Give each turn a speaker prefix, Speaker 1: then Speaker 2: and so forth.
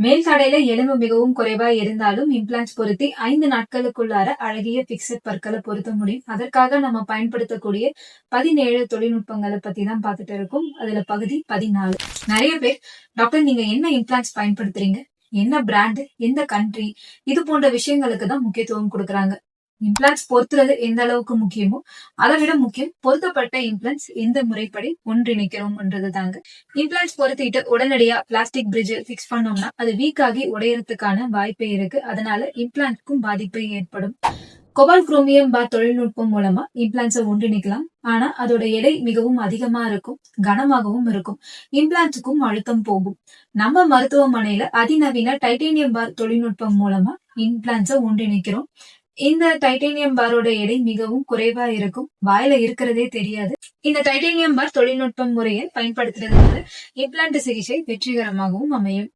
Speaker 1: மேல் தடையில எலும்பு மிகவும் குறைவா இருந்தாலும் இம்ப்ளான்ஸ் பொருத்தி ஐந்து நாட்களுக்குள்ளார அழகிய பிக்சட் பற்களை பொருத்த முடியும். அதற்காக நம்ம பயன்படுத்தக்கூடிய பதினேழு தொழில்நுட்பங்களை பத்தி தான் பார்த்துட்டு இருக்கோம். அதுல பகுதி பதினாலு. நிறைய பேர் டாக்டர் நீங்க என்ன இம்ப்ளான்ஸ் பயன்படுத்துறீங்க? என்ன பிராண்டு எந்த கண்ட்ரி இது போன்ற விஷயங்களுக்கு தான் முக்கியத்துவம் கொடுக்குறாங்க. இம்ப்ளான்ஸ் பொருத்துறது எந்த அளவுக்கு முக்கியமோ அதை விட முக்கியம் பொருத்தப்பட்ட இம்ப்ளான்ஸ் எந்த முறைப்படி ஒன்றிணைக்கிறோம்ன்றது தாங்க இம்ப்ளான்ஸ் பொருத்திட்டு உடனடியா பிளாஸ்டிக் பிரிட்ஜ் ஃபிக்ஸ் பண்ணோம்னா அது வீக் ஆகி உடையறதுக்கான வாய்ப்பே இருக்கு. அதனால இம்ப்ளான்ஸ்க்கும் பாதிப்பு ஏற்படும். கொபால் குரோமியம் பார் தொழில்நுட்பம் மூலமா இம்ப்ளான்ஸை ஒன்றிணைக்கலாம். ஆனா அதோட எடை மிகவும் அதிகமா இருக்கும் கனமாகவும் இருக்கும். இம்ப்ளான்ஸுக்கும் அழுத்தம் போகும். நம்ம மருத்துவமனையில அதிநவீன டைட்டேனியம் பார் தொழில்நுட்பம் மூலமா இம்ப்ளான்ஸை ஒன்றிணைக்கிறோம். இந்த டைட்டேனியம் பாரோட எடை மிகவும் குறைவா இருக்கும். வாயில இருக்கிறதே தெரியாது. இந்த டைட்டேனியம் பார் தொழில்நுட்பம் முறையை பயன்படுத்துறதுனால இம்ப்ளான்ட் சிகிச்சை வெற்றிகரமாகவும் அமையும்.